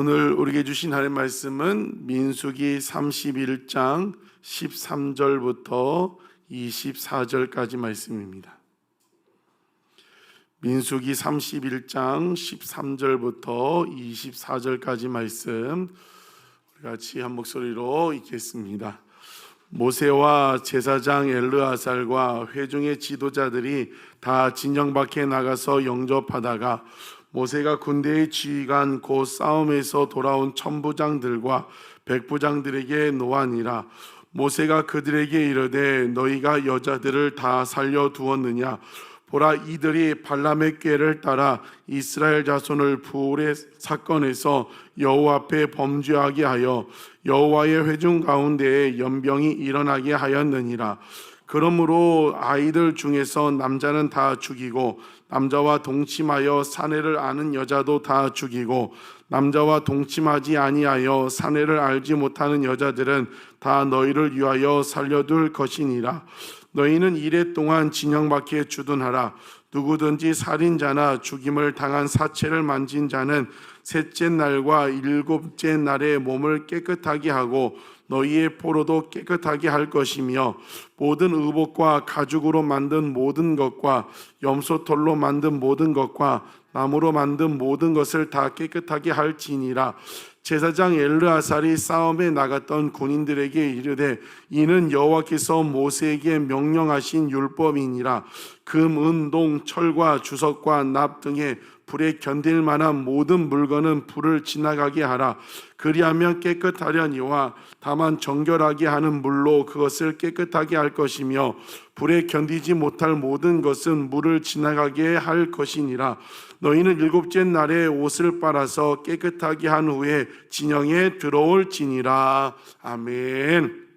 오늘 우리에게 주신 하나님 말씀은 민수기 31장 13절부터 24절까지 말씀입니다. 민수기 31장 13절부터 24절까지 말씀 우리 같이 한 목소리로 읽겠습니다. 모세와 제사장 엘르아살과 회중의 지도자들이 다 진영 밖에 나가서 영접하다가 모세가 군대의 지휘관 곧 싸움에서 돌아온 천부장들과 백부장들에게 노하니라. 모세가 그들에게 이르되 너희가 여자들을 다 살려 두었느냐? 보라 이들이 발람의 꾀를 따라 이스라엘 자손을 부울의 사건에서 여호와 앞에 범죄하게 하여 여호와의 회중 가운데에 연병이 일어나게 하였느니라 그러므로 아이들 중에서 남자는 다 죽이고 남자와 동침하여 사내를 아는 여자도 다 죽이고 남자와 동침하지 아니하여 사내를 알지 못하는 여자들은 다 너희를 위하여 살려둘 것이니라. 너희는 이래 동안 진영 밖에 주둔하라 누구든지 살인자나 죽임을 당한 사체를 만진 자는 셋째 날과 일곱째 날에 몸을 깨끗하게 하고 너희의 포로도 깨끗하게 할 것이며 모든 의복과 가죽으로 만든 모든 것과 염소털로 만든 모든 것과 나무로 만든 모든 것을 다 깨끗하게 할지니라. 제사장 엘르아살이 싸움에 나갔던 군인들에게 이르되 이는 여호와께서 모세에게 명령하신 율법이니라 금, 은, 동, 철과 주석과 납 등의 불에 견딜 만한 모든 물건은 불을 지나가게 하라. 그리하면 깨끗하려니와 다만 정결하게 하는 물로 그것을 깨끗하게 할 것이며 불에 견디지 못할 모든 것은 물을 지나가게 할 것이니라. 너희는 일곱째 날에 옷을 빨아서 깨끗하게 한 후에 진영에 들어올지니라. 아멘.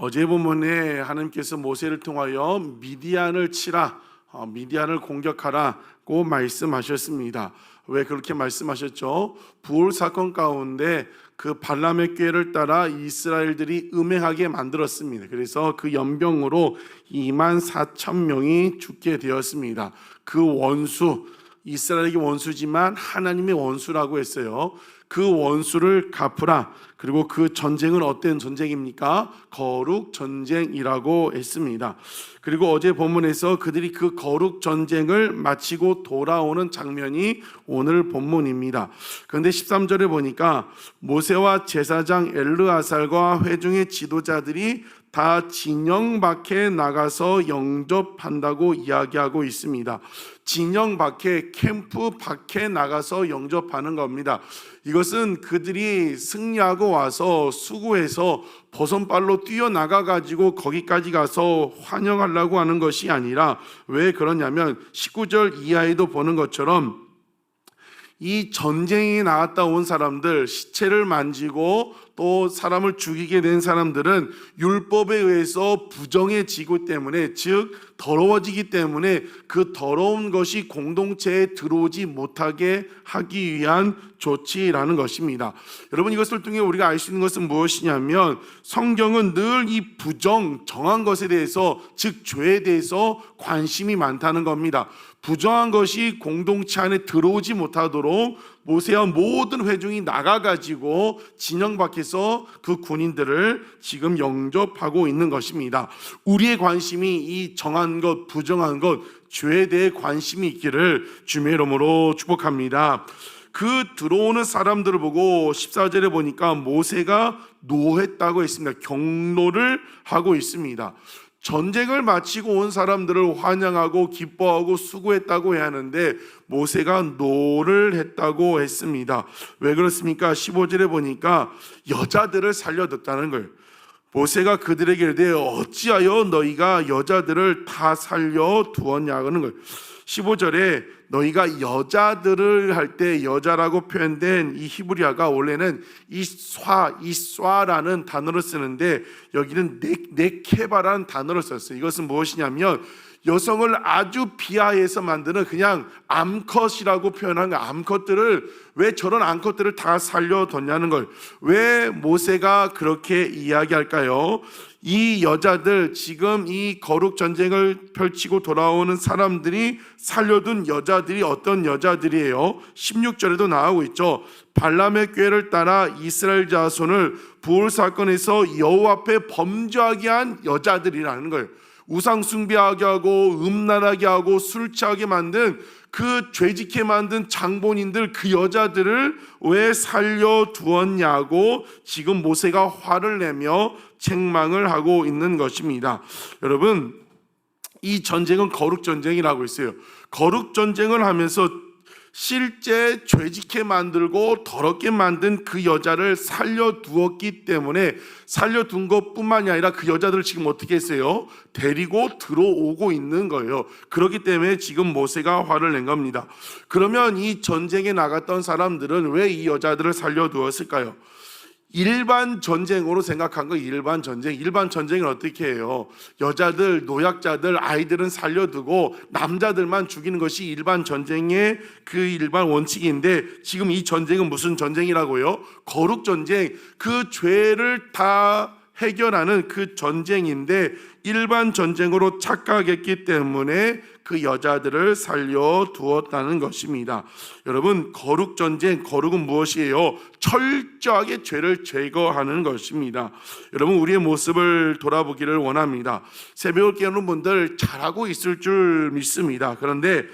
어제 본문에 하나님께서 모세를 통하여 미디안을 치라, 어, 미디안을 공격하라고 말씀하셨습니다. 왜 그렇게 말씀하셨죠? 부올 사건 가운데 그 발람의 꾀를 따라 이스라엘들이 음행하게 만들었습니다. 그래서 그 연병으로 2만 4천 명이 죽게 되었습니다. 그 원수 이스라엘에게 원수지만 하나님의 원수라고 했어요. 그 원수를 갚으라. 그리고 그 전쟁은 어떤 전쟁입니까? 거룩 전쟁이라고 했습니다. 그리고 어제 본문에서 그들이 그 거룩 전쟁을 마치고 돌아오는 장면이 오늘 본문입니다. 그런데 13절에 보니까 모세와 제사장 엘르아살과 회중의 지도자들이 다 진영 밖에 나가서 영접한다고 이야기하고 있습니다. 진영 밖에 캠프 밖에 나가서 영접하는 겁니다. 이것은 그들이 승리하고 와서 수고해서 버선발로 뛰어나가 가지고 거기까지 가서 환영하려고 하는 것이 아니라 왜 그러냐면 19절 이하에도 보는 것처럼 이 전쟁에 나갔다 온 사람들 시체를 만지고 또 사람을 죽이게 된 사람들은 율법에 의해서 부정해지고 때문에 즉 더러워지기 때문에 그 더러운 것이 공동체에 들어오지 못하게 하기 위한 조치라는 것입니다. 여러분 이것을 통해 우리가 알 수 있는 것은 무엇이냐면 성경은 늘 이 부정 정한 것에 대해서 즉 죄에 대해서 관심이 많다는 겁니다. 부정한 것이 공동체 안에 들어오지 못하도록 모세와 모든 회중이 나가가지고 진영 밖에서 그 군인들을 지금 영접하고 있는 것입니다. 우리의 관심이 이 정한 것, 부정한 것, 죄에 대해 관심이 있기를 주의 이름으로 축복합니다. 그 들어오는 사람들을 보고 14절에 보니까 모세가 노했다고 했습니다. 경로를 하고 있습니다. 전쟁을 마치고 온 사람들을 환영하고 기뻐하고 수고했다고 해야 하는데 모세가 노를 했다고 했습니다. 왜 그렇습니까? 15절에 보니까 여자들을 살려뒀다는 걸. 모세가 그들에게 이르되 어찌하여 너희가 여자들을 다 살려 두었냐는 걸. 15절에 너희가 여자들을 할 때 여자라고 표현된 이 히브리어가 원래는 이쏴 이쏴라는 단어를 쓰는데 여기는 네, 네케바라는 단어를 썼어요. 이것은 무엇이냐면 여성을 아주 비하해서 만드는 그냥 암컷이라고 표현한 거 암컷들을 왜 저런 암컷들을 다 살려뒀냐는 걸 왜 모세가 그렇게 이야기할까요? 이 여자들 지금 이 거룩 전쟁을 펼치고 돌아오는 사람들이 살려둔 여자 들이 어떤 여자들이에요? 16절에도 나오고 있죠. 발람의 꾀를 따라 이스라엘 자손을 부울 사건에서 여호와 앞에 범죄하게 한 여자들이라는 거예요. 우상 숭배하게 하고 음란하게 하고 술 취하게 만든 그 죄짓게 만든 장본인들 그 여자들을 왜 살려 두었냐고 지금 모세가 화를 내며 책망을 하고 있는 것입니다. 여러분 이 전쟁은 거룩 전쟁이라고 했어요. 거룩 전쟁을 하면서 실제 죄짓게 만들고 더럽게 만든 그 여자를 살려두었기 때문에 살려둔 것뿐만이 아니라 그 여자들을 지금 어떻게 했어요? 데리고 들어오고 있는 거예요. 그렇기 때문에 지금 모세가 화를 낸 겁니다. 그러면 이 전쟁에 나갔던 사람들은 왜 이 여자들을 살려두었을까요? 일반 전쟁으로 생각한 거 일반 전쟁. 일반 전쟁은 어떻게 해요? 여자들, 노약자들, 아이들은 살려두고 남자들만 죽이는 것이 일반 전쟁의 그 일반 원칙인데 지금 이 전쟁은 무슨 전쟁이라고요? 거룩 전쟁. 그 죄를 다 해결하는 그 전쟁인데 일반 전쟁으로 착각했기 때문에 그 여자들을 살려 두었다는 것입니다. 여러분, 거룩 전쟁, 거룩은 무엇이에요? 철저하게 죄를 제거하는 것입니다. 여러분, 우리의 모습을 돌아보기를 원합니다. 새벽을 깨우는 분들 잘하고 있을 줄 믿습니다. 그런데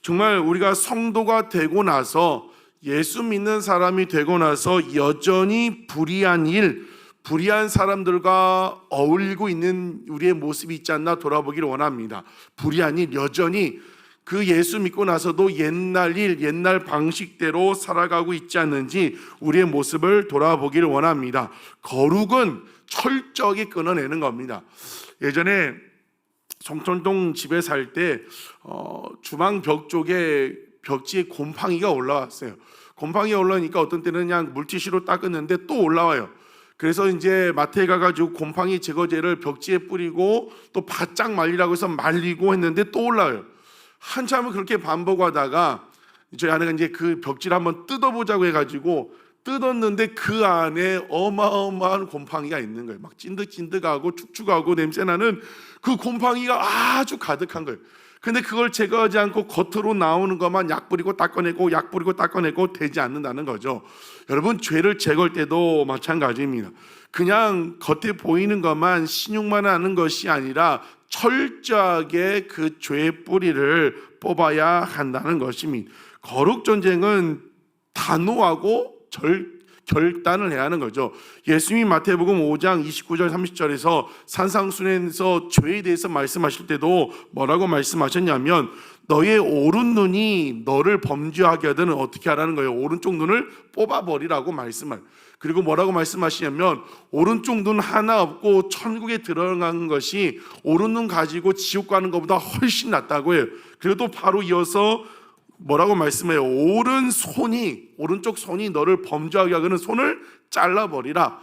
정말 우리가 성도가 되고 나서 예수 믿는 사람이 되고 나서 여전히 불의한 일, 불의한 사람들과 어울리고 있는 우리의 모습이 있지 않나 돌아보기를 원합니다. 불의한 일 여전히 그 예수 믿고 나서도 옛날 일, 옛날 방식대로 살아가고 있지 않는지 우리의 모습을 돌아보기를 원합니다. 거룩은 철저하게 끊어내는 겁니다. 예전에 송천동 집에 살때 어, 주방 벽 쪽에 벽지에 곰팡이가 올라왔어요. 곰팡이가 올라오니까 어떤 때는 그냥 물티슈로 닦았는데 또 올라와요. 그래서 이제 마트에 가가지고 곰팡이 제거제를 벽지에 뿌리고 또 바짝 말리라고 해서 말리고 했는데 또 올라요. 한참을 그렇게 반복하다가 저희 아내가 이제 그 벽지를 한번 뜯어보자고 해가지고 뜯었는데 그 안에 어마어마한 곰팡이가 있는 거예요. 막 찐득찐득하고 축축하고 냄새나는 그 곰팡이가 아주 가득한 거예요. 근데 그걸 제거하지 않고 겉으로 나오는 것만 약 뿌리고 닦아내고 약 뿌리고 닦아내고 되지 않는다는 거죠. 여러분 죄를 제거할 때도 마찬가지입니다. 그냥 겉에 보이는 것만 신용만 하는 것이 아니라 철저하게 그 죄의 뿌리를 뽑아야 한다는 것입니다. 거룩 전쟁은 단호하고 절 결단을 해야 하는 거죠. 예수님이 마태복음 5장 29절 30절에서 산상순에서 죄에 대해서 말씀하실 때도 뭐라고 말씀하셨냐면 너의 오른 눈이 너를 범죄하게 하든 어떻게 하라는 거예요. 오른쪽 눈을 뽑아버리라고 말씀을. 그리고 뭐라고 말씀하시냐면 오른쪽 눈 하나 없고 천국에 들어간 것이 오른 눈 가지고 지옥 가는 것보다 훨씬 낫다고 해요. 또 바로 이어서 뭐라고 말씀해요? 오른 손이 오른쪽 손이 너를 범죄하게 하는 손을 잘라버리라.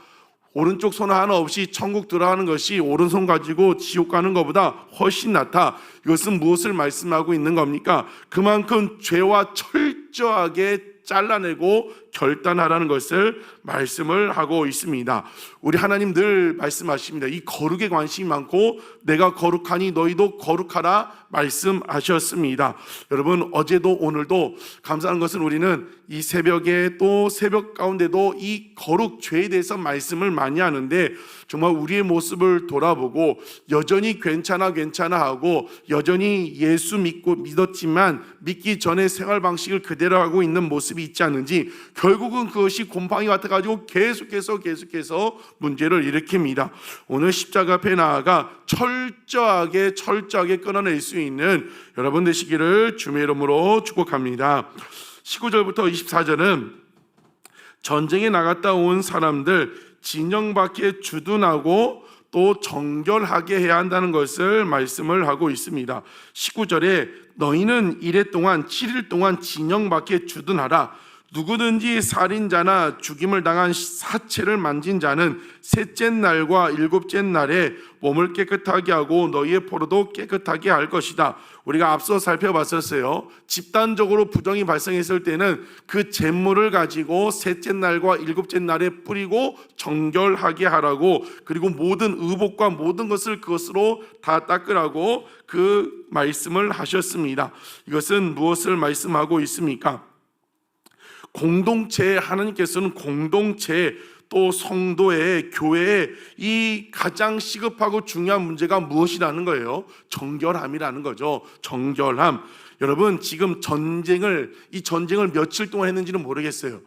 오른쪽 손 하나 없이 천국 들어가는 것이 오른손 가지고 지옥 가는 것보다 훨씬 낫다. 이것은 무엇을 말씀하고 있는 겁니까? 그만큼 죄와 철저하게 잘라내고 결단하라는 것을 말씀을 하고 있습니다. 우리 하나님 늘 말씀하십니다. 이 거룩에 관심이 많고 내가 거룩하니 너희도 거룩하라 말씀하셨습니다. 여러분 어제도 오늘도 감사한 것은 우리는 이 새벽에 또 새벽 가운데도 이 거룩 죄에 대해서 말씀을 많이 하는데 정말 우리의 모습을 돌아보고 여전히 괜찮아 괜찮아 하고 여전히 예수 믿고 믿었지만 믿기 전에 생활 방식을 그대로 하고 있는 모습이 있지 않은지 결 국은 그것이 곰팡이 같아 가지고 계속해서 계속해서 문제를 일으킵니다. 오늘 십자가 앞에 나아가 철저하게 철저하게 끊어낼 수 있는 여러분 되시기를 주의 이름으로 축복합니다. 19절부터 24절은 전쟁에 나갔다 온 사람들 진영 밖에 주둔하고 또 정결하게 해야 한다는 것을 말씀을 하고 있습니다. 19절에 너희는 이래 동안 7일 동안 진영 밖에 주둔하라. 누구든지 살인자나 죽임을 당한 사체를 만진 자는 셋째 날과 일곱째 날에 몸을 깨끗하게 하고 너희의 포로도 깨끗하게 할 것이다. 우리가 앞서 살펴봤었어요. 집단적으로 부정이 발생했을 때는 그 재물을 가지고 셋째 날과 일곱째 날에 뿌리고 정결하게 하라고 그리고 모든 의복과 모든 것을 그것으로 다 닦으라고 그 말씀을 하셨습니다. 이것은 무엇을 말씀하고 있습니까? 공동체 하나님께서는 공동체 또 성도의 교회의 이 가장 시급하고 중요한 문제가 무엇이라는 거예요? 정결함이라는 거죠. 정결함. 여러분 지금 전쟁을 이 전쟁을 며칠 동안 했는지는 모르겠어요.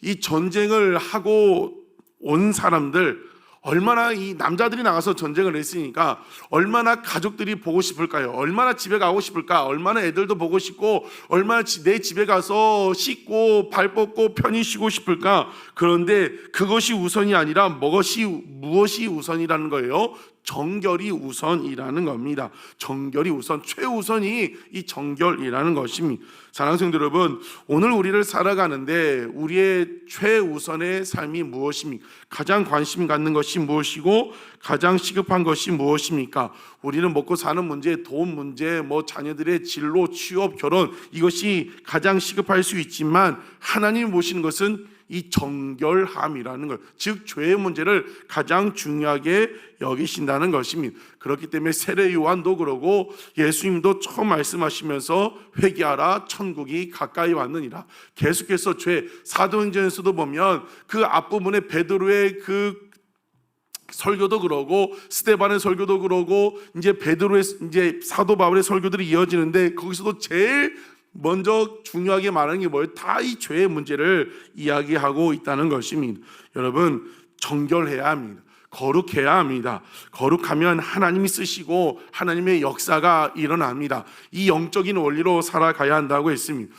이 전쟁을 하고 온 사람들 얼마나 이 남자들이 나가서 전쟁을 했으니까 얼마나 가족들이 보고 싶을까요? 얼마나 집에 가고 싶을까? 얼마나 애들도 보고 싶고 얼마나 지- 내 집에 가서 씻고 발 뻗고 편히 쉬고 싶을까? 그런데 그것이 우선이 아니라 무엇이 무엇이 우선이라는 거예요? 정결이 우선이라는 겁니다. 정결이 우선 최우선이 이 정결이라는 것입니다. 사랑하는 여러분, 오늘 우리를 살아가는데 우리의 최우선의 삶이 무엇입니까? 가장 관심 갖는 것이 무엇이고 가장 시급한 것이 무엇입니까? 우리는 먹고 사는 문제, 돈 문제, 뭐 자녀들의 진로, 취업, 결혼 이것이 가장 시급할 수 있지만 하나님 보시는 것은 이 정결함이라는 것, 즉 죄의 문제를 가장 중요하게 여기신다는 것입니다. 그렇기 때문에 세례 요한도 그러고 예수님도 처음 말씀하시면서 회개하라 천국이 가까이 왔느니라. 계속해서 죄 사도행전에서도 보면 그 앞부분에 베드로의 그 설교도 그러고 스테반의 설교도 그러고 이제 베드로의 이제 사도 바울의 설교들이 이어지는데 거기서도 제일 먼저 중요하게 말하는 게 뭐예요? 다 이 죄의 문제를 이야기하고 있다는 것입니다. 여러분 정결해야 합니다. 거룩해야 합니다. 거룩하면 하나님이 쓰시고 하나님의 역사가 일어납니다. 이 영적인 원리로 살아가야 한다고 했습니다.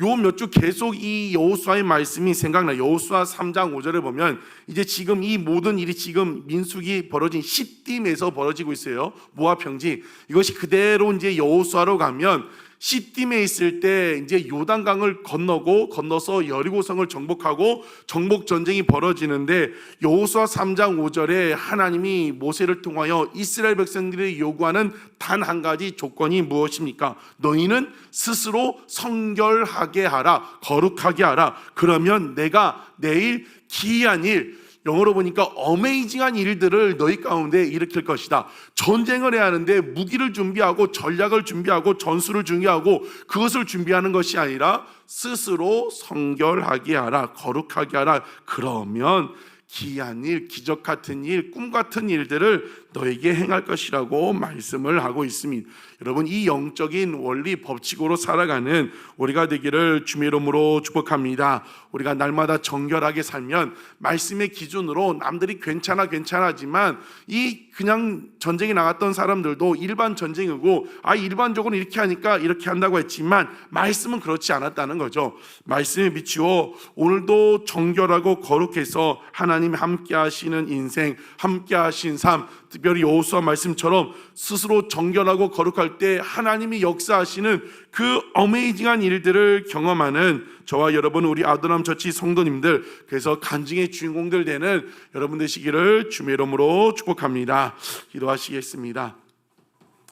요 몇 주 계속 이 여호수아의 말씀이 생각나. 여호수아 3장 5절에 보면 이제 지금 이 모든 일이 지금 민숙이 벌어진 시딤에서 벌어지고 있어요. 모압 평지. 이것이 그대로 이제 여호수아로 가면 시딤에 있을 때 이제 요단강을 건너고 건너서 여리고성을 정복하고 정복 전쟁이 벌어지는데 여호수아 3장 5절에 하나님이 모세를 통하여 이스라엘 백성들이 요구하는 단 한 가지 조건이 무엇입니까? 너희는 스스로 성결하게 하라, 거룩하게 하라. 그러면 내가 내일 기이한 일, 영어로 보니까 어메이징한 일들을 너희 가운데 일으킬 것이다. 전쟁을 해야 하는데 무기를 준비하고 전략을 준비하고 전술을 준비하고 그것을 준비하는 것이 아니라 스스로 성결하게 하라, 거룩하게 하라. 그러면 기이한 일, 기적 같은 일, 꿈 같은 일들을 너에게 행할 것이라고 말씀을 하고 있습니다. 여러분 이 영적인 원리 법칙으로 살아가는 우리가 되기를 주의 이름으로 축복합니다. 우리가 날마다 정결하게 살면 말씀의 기준으로 남들이 괜찮아 괜찮아지만 이 그냥 전쟁에 나갔던 사람들도 일반 전쟁이고 아 일반적으로 이렇게 하니까 이렇게 한다고 했지만 말씀은 그렇지 않았다는 거죠. 말씀에 비추어 오늘도 정결하고 거룩해서 하나 님 함께 하시는 인생, 함께 하신 삶 특별히 여호수아 말씀처럼 스스로 정결하고 거룩할 때 하나님이 역사하시는 그 어메이징한 일들을 경험하는 저와 여러분 우리 아도남 처치 성도님들 그래서 간증의 주인공들 되는 여러분 되시기를 주의 이름으로 축복합니다. 기도하시겠습니다.